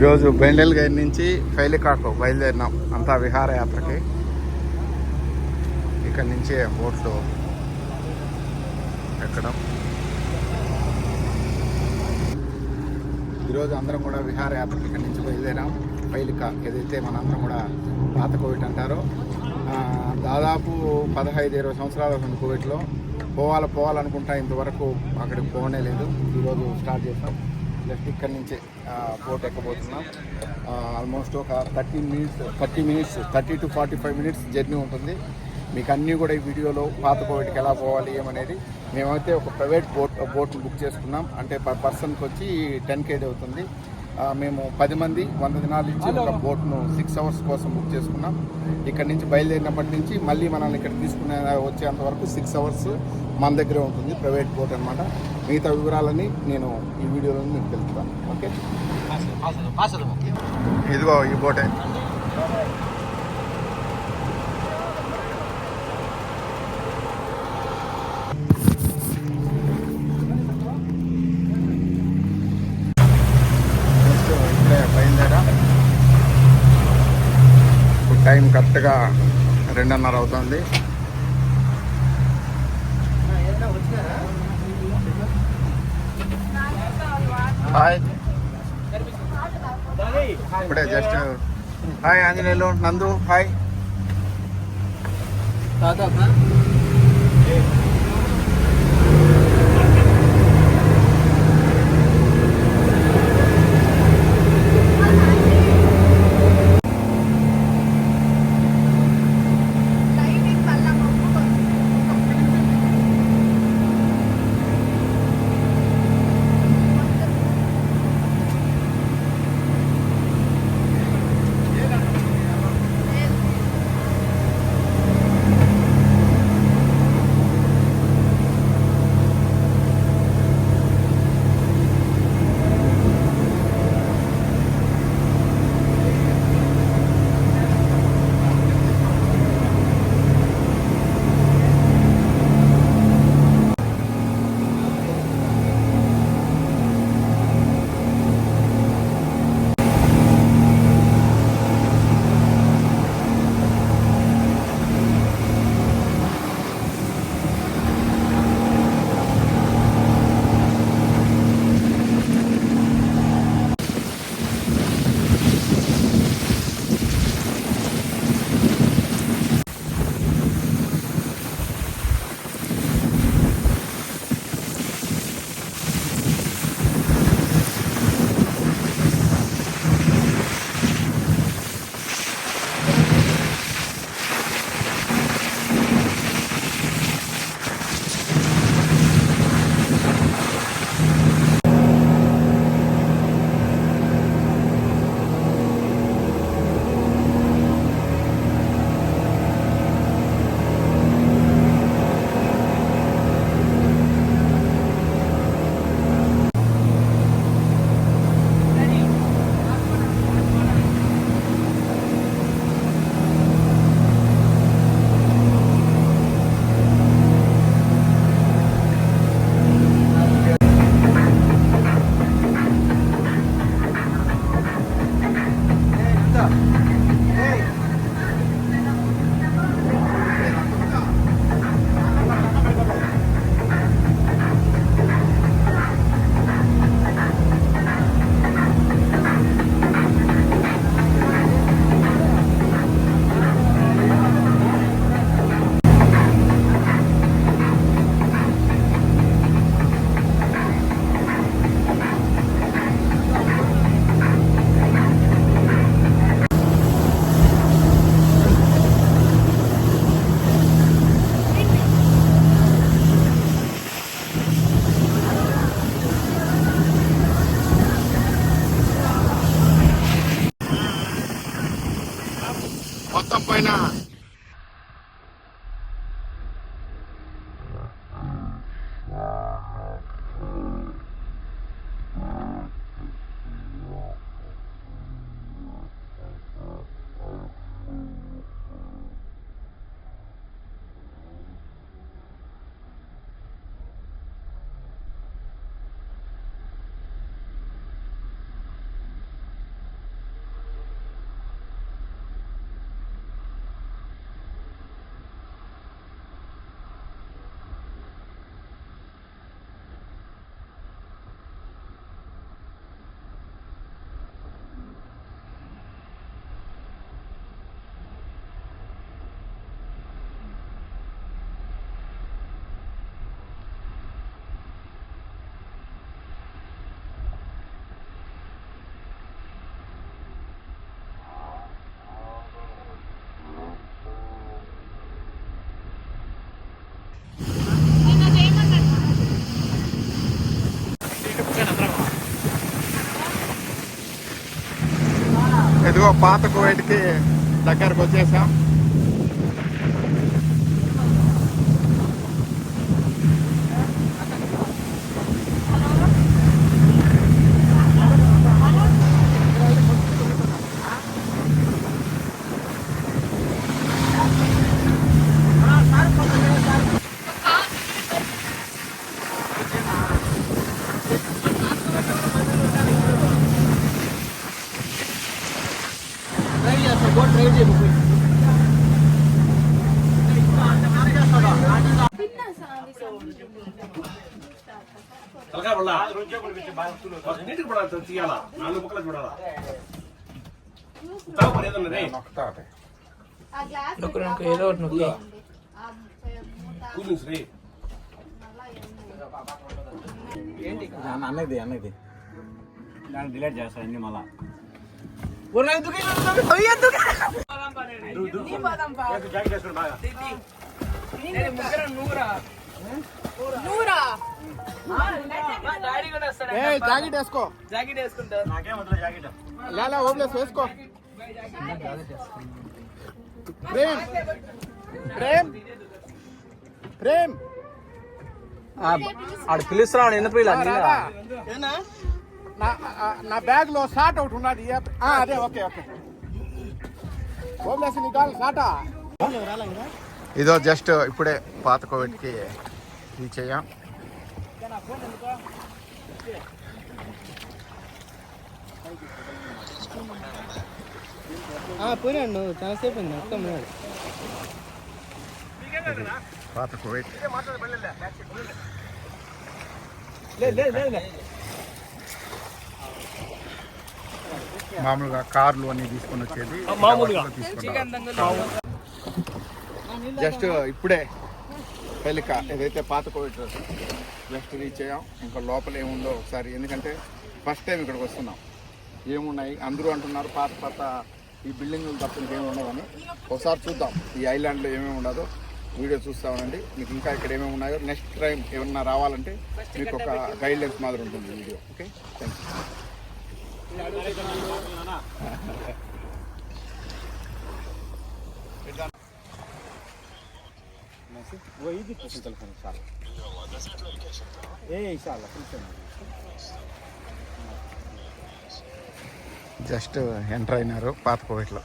ఈరోజు bundle guide నుంచి ఫైలికాకు బయలుదేరినాం అంతా విహారయాత్రకి. ఇక్కడ నుంచి బోట్లు ఎక్కడం. ఈరోజు అందరం కూడా విహారయాత్రకి ఇక్కడ నుంచి బయలుదేరాం. ఫైలికా ఏదైతే మనందరం కూడా పాత కోవిడ్ అంటారో దాదాపు పదహైదు ఇరవై సంవత్సరాల అవుతుంది కోవిడ్లో. పోవాలి పోవాలనుకుంటా ఇంతవరకు అక్కడికి పోనే లేదు. ఈరోజు స్టార్ట్ చేసాం జస్ట్ ఇక్కడి నుంచే బోట్ ఎక్కబోతున్నాం. ఆల్మోస్ట్ ఒక thirty minutes thirty minutes thirty to forty five minutes journey ఉంటుంది. మీకు అన్నీ కూడా ఈ వీడియోలో పాత కోవిడ్కి ఎలా పోవాలి ఏమనేది మేమైతే ఒక ప్రైవేట్ బోట్ బోట్ బుక్ చేసుకున్నాం. అంటే పర్ పర్సన్కి వచ్చి టెన్ కేజీ అవుతుంది. మేము పది మంది వంద దినాలు ఇచ్చి ఒక బోట్ను సిక్స్ అవర్స్ కోసం బుక్ చేసుకున్నాం. ఇక్కడ నుంచి బయలుదేరినప్పటి నుంచి మళ్ళీ మనల్ని ఇక్కడ తీసుకునే వచ్చేంత వరకు సిక్స్ అవర్స్ మన దగ్గరే ఉంటుంది ప్రైవేట్ బోట్ అనమాట మిగతా వివరాలని నేను ఈ వీడియోలో మీకు తెలుపుతాను ఓకే? ఇదిగో ఈ బోటే జస్ట్ ఇప్పుడే బయలుదేరా ఇప్పుడు టైం కరెక్ట్గా రెండున్నర అవుతుంది. హాయ్. ఇప్పుడే జస్ట్ హాయ్ ఆంజనేయులు నందు హాయ్. పాత కోవిడ్కి దగ్గరకు వచ్చేసాం. ముక్కలు చూడాలా? ఏదన్నా రే. నొక్కు ఏదో ఒకటి నొక్కు. రే అన్నది అన్నది. దాన్ని డిలీట్ చేస్తాను అన్ని మళ్ళా. నూరా? జాకెట్ వేసుకో. జాకెట్ వేసుకుంటా. లాలా ఓబ్లేస్ వేసుకో. ప్రేమ్ ప్రేమ్ ప్రేమ్. ఆడు పిలుస్తున్నాడు ఎన్న పిల్ల? నా బ్యాగ్లో షార్ట్ ఒకటి ఉన్నది అదే ఓకే ఓకే. ఓబ్లేస్ నీ కాల్ షార్టా? ఇదో జస్ట్ ఇప్పుడే పాత కోవిడ్కి రీచ్ అయ్యాం పోయినాడు నువ్వు చాలాసేపు అయింది మొత్తం పాత కోవిడ్ మామూలుగా కార్లు అన్ని తీసుకొని వచ్చేది. మామూలుగా. జస్ట్ ఇప్పుడే పెళ్ళిక ఏదైతే పాత కోవిడ్ జస్ట్ రీచ్ అయ్యాం ఇంకా లోపల ఏముందో ఒకసారి. ఎందుకంటే ఫస్ట్ టైం ఇక్కడికి వస్తున్నాం. ఏమున్నాయి? అందరూ అంటున్నారు పాత పాత ఈ బిల్డింగ్లు తప్ప ఇంకేమి ఉండవని ఒకసారి చూద్దాం ఈ ఐలాండ్లో ఏమేమి ఉండదో. వీడియో చూస్తామండి మీకు ఇంకా ఇక్కడ ఏమేమి ఉన్నాయో. నెక్స్ట్ టైం ఏమన్నా రావాలంటే మీకు ఒక గైడ్లైన్స్ మాదిరి ఉంటుంది వీడియో. ఓకే? థ్యాంక్ యూ అనేసి. ఓ ఇది కూర్చొని తెలుపుతాను ఏ చాలా కూర్చోండి. జస్ట్ ఎంటర్ అయినారు పాత కోవిట్లో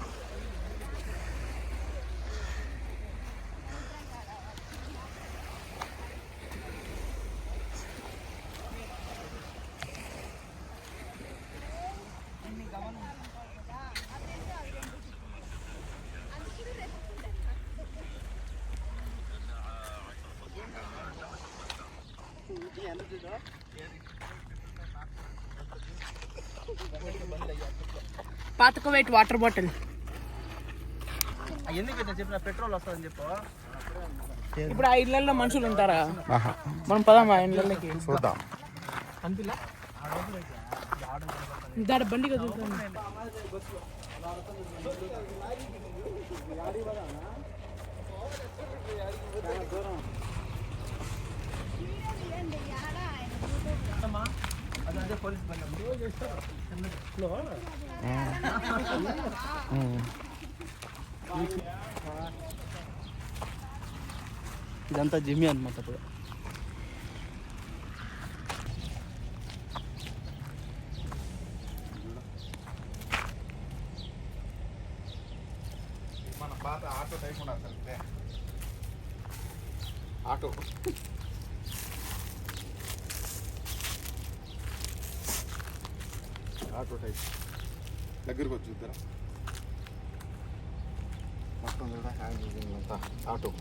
పాతకు వెయిట్ వాటర్ బాటిల్. ఎందుకు చెప్పిన పెట్రోల్ వస్తుందని చెప్పు. ఇప్పుడు ఆ ఇళ్ళల్లో మనుషులు ఉంటారా? మనం పదాం ఆ ఇళ్ళకి చూద్దాం. అంతిలా? దాడ బండి కదులుతుంది ఇదంతా జిమ్మి అనమాట ఇప్పుడు మన పాత ఆటో టైప్ ఇదే. ఆటో. ఆటో టైప్ దగ్గరికి వచ్చి చూద్దాం మొత్తం చూడ హ్యాండ్ అంతా ఆటో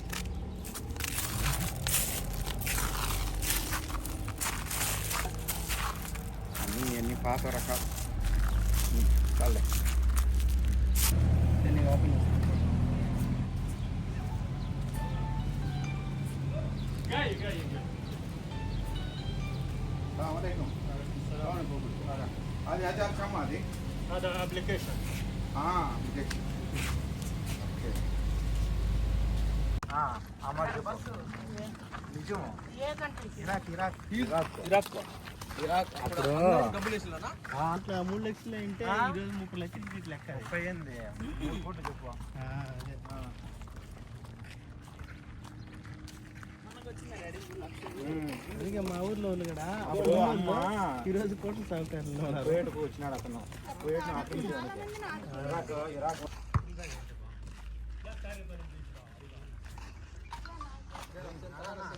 అన్నీ అన్ని పాత రకాలు. చాలే. అది కొంచెం. Iraq Iraq. ఇరాక్. ఇరాక్. లక్షలు అంటే లెక్క. ముప్పై మా ఊర్లో వాళ్ళు కూడా ఈరోజు కోట్ల సహకారంలో వచ్చినాడు అతను.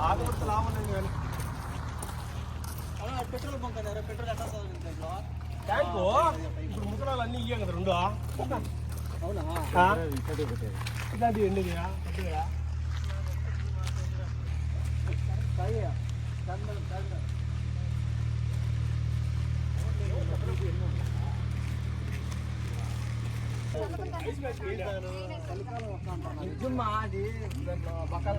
ఆగబడితే లాభం లేదు కానీ పెట్రోల్ బంక్ అన్నారు పెట్రోల్ ఎట్లా ట్యాంకు ఇప్పుడు ముసలాలు అన్నీ ఇయ్యాం కదా రెండు నిజమ్మా అది బకాలు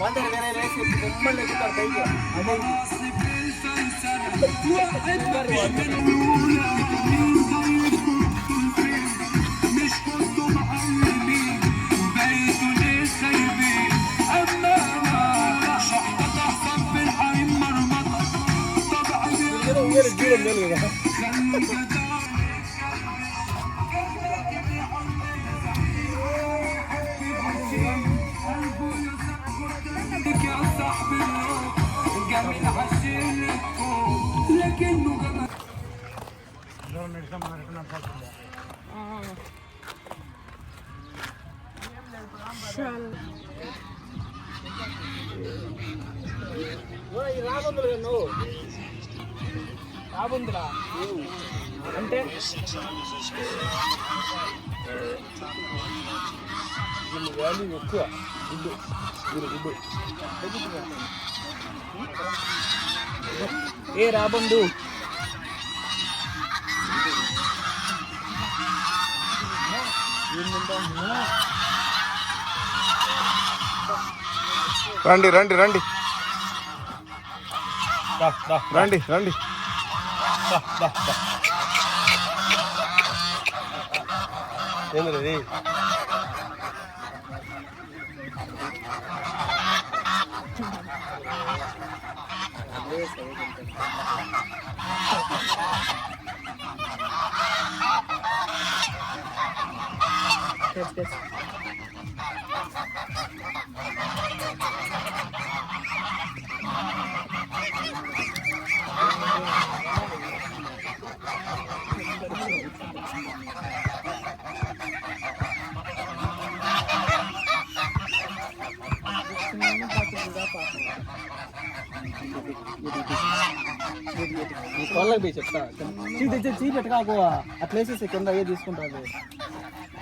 وانت غير ناس هم اللي بتقدر تيجي واحد مش من الاولى مش كنتوا معلمين بقيتوا ليه سايبين اما أنا شحطه تحصل في الحريم مرمطه طبعا خلي రాబందురా అంటే దీని వాల్యూ ఎక్కువ గుడ్డు దీని గుడ్డు ఏ రాబందు? రండి రండి రండి. రండి రండి. ఏంద్రది Thank geç geç. వాళ్ళకి పోయి చెప్తా చీ తెచ్చి చీ పెట్టుకోకు ఆ ప్లేసెస్ కింద ఏ తీసుకుంటారు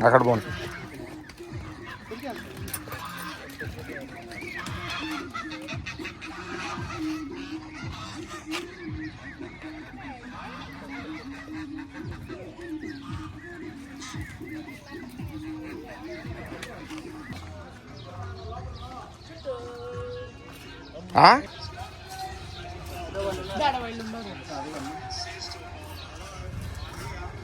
A carbón. Ah?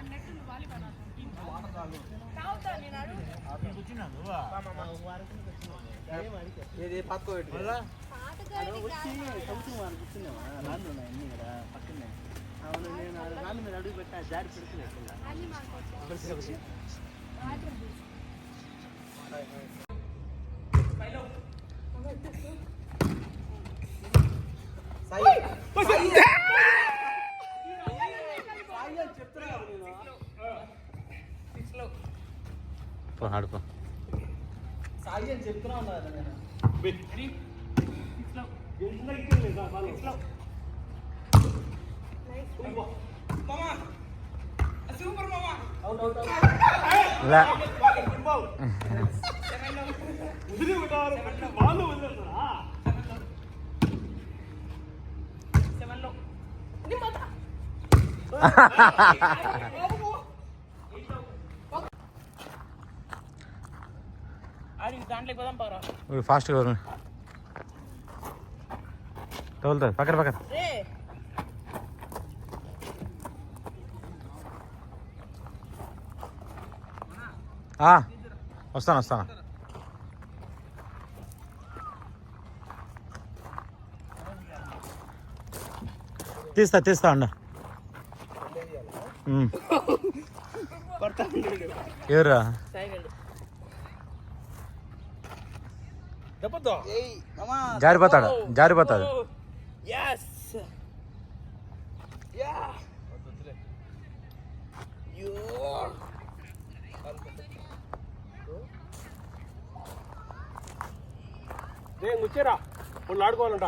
మామ ఆ నెట్ వాలీబాల్ తాగుతా నేను అడుగు ఏది పక్కకు పెట్టి పాతగాడి రాళ్ళు మీద అడుగు పెట్టిన జారి పెడుతున్నాయి వాటర్ ఆడుకో. సాయి అని చెప్తున్నా ఉన్నా నేను. లే. సెవెన్లో ఫాస్ట్గా తగులుతుంది. పక్కన పక్కన. ఆ, వస్తాను వస్తాను. తీస్తా తీస్తా అండి ఎవరా జారిపోతాడు జారిపోతాడు. వచ్చారా వాళ్ళు ఆడుకోవాలంట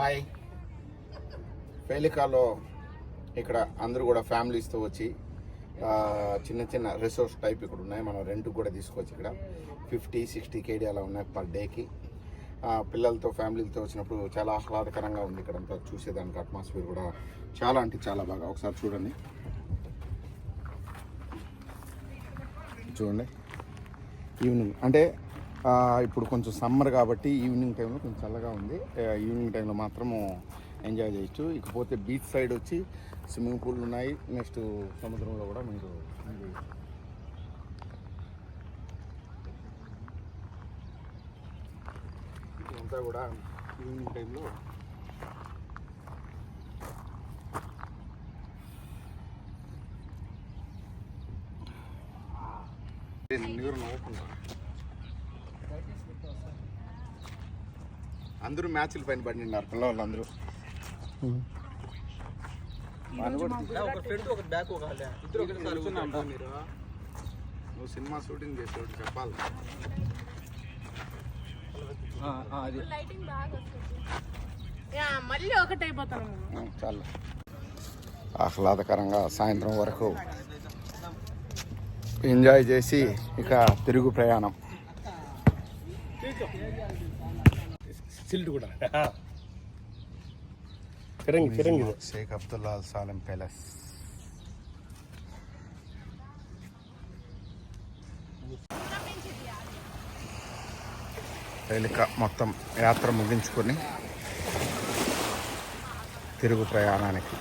హాయ్ పేలికాలో ఇక్కడ అందరూ కూడా ఫ్యామిలీస్తో వచ్చి చిన్న చిన్న రిసోర్స్ టైప్ ఇక్కడ ఉన్నాయి. మనం రెంట్ కూడా తీసుకోవచ్చు ఇక్కడ. ఫిఫ్టీ సిక్స్టీ కేడీ అలా ఉన్నాయి పర్ డేకి. పిల్లలతో ఫ్యామిలీలతో వచ్చినప్పుడు చాలా ఆహ్లాదకరంగా ఉంది ఇక్కడ అంతా. చూసేదానికి అట్మాస్ఫియర్ కూడా చాలా అంటే చాలా బాగా. ఒకసారి చూడండి. చూడండి. ఈవినింగ్. అంటే ఇప్పుడు కొంచెం సమ్మర్ కాబట్టి ఈవినింగ్ టైంలో కొంచెం చల్లగా ఉంది. ఈవినింగ్ టైంలో మాత్రము ఎంజాయ్ చేయొచ్చు. ఇకపోతే బీచ్ సైడ్ వచ్చి స్విమ్మింగ్ పూల్ ఉన్నాయి. నెక్స్ట్ సముద్రంలో కూడా మీరు ఇదంతా కూడా ఈవినింగ్ టైంలో నీరు నవ్వుకున్నా అందరూ మ్యాచ్ల పైన పడినారు పిల్లవాళ్ళు అందరూ వాళ్ళు కూడా తీ- ఒక ఫ్రంట్ ఒక బ్యాక్ ఒక ఇద్దరు ఒకసారి కూర్చున్నాం మీరు? నువ్వు సినిమా షూటింగ్ చేసేవాడు చెప్పాలి. మళ్ళీ చాలు. ఆహ్లాదకరంగా సాయంత్రం వరకు ఎంజాయ్ చేసి ఇక తిరుగు ప్రయాణం. సిల్ట్ కూడా. ఫిరంగి ఫిరంగి. Sheikh Abdullah Al Salem palace తేలిక మొత్తం యాత్ర ముగించుకొని తిరుగు ప్రయాణానికి.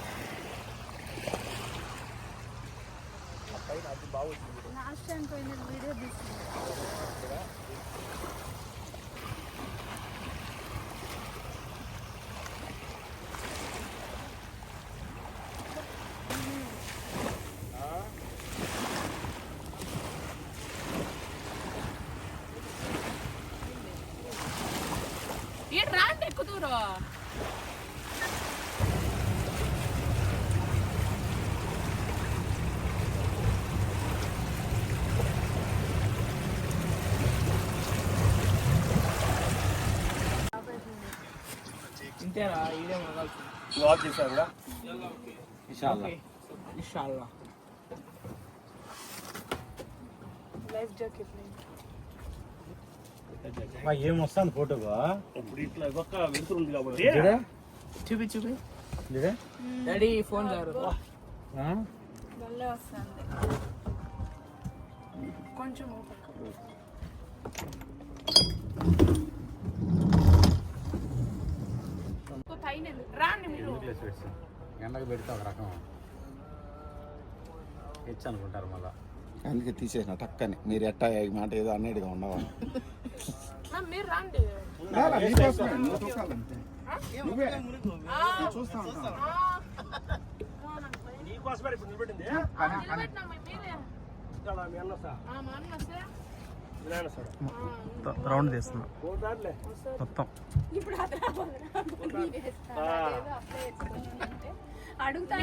లాస్ట్ టైం పోయిన వీడియో తీసుకున్నాను ఏ రాండి ఎక్కుతూరు ఇదే మొదలు కదా? ఓకే. ఇన్షాల్లా. లైఫ్ జాకెట్ ఏం ఫోటోగా ఇప్పుడు ఇట్లా ఒక్క వెళ్తురు ఉంది కాబట్టి. చూపి చూపి. డాడీ ఫోన్ వస్తుంది. కొంచెం ఓపెన్ పైన? రాండి మీరు. ఎండకు పెడితే ఒక రకం. హెచ్ అనుకుంటారు మళ్ళా. అందుకే తీసేసిన టక్కని. మీరు ఎట్టా మాట ఏదో అన్నట్టుగా ఉండవా మీరు రాండి. నీకోసమే ఇప్పుడు నిలబెట్టింది? రౌండ్ తీస్తున్నా మొత్తం. ఇప్పుడు అడుగుతా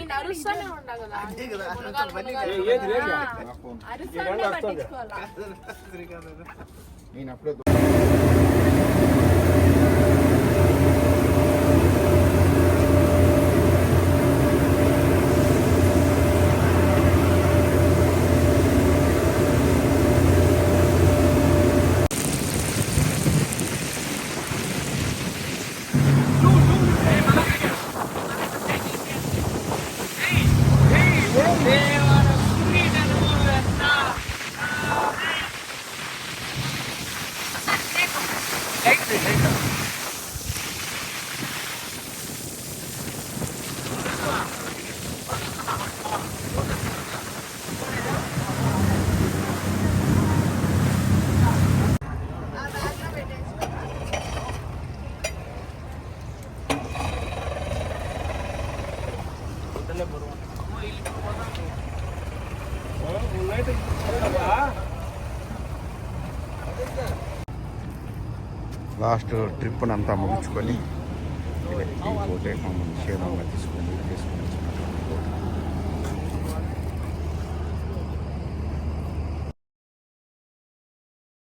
లాస్ట్ ట్రిప్ అంతా ముగించుకొని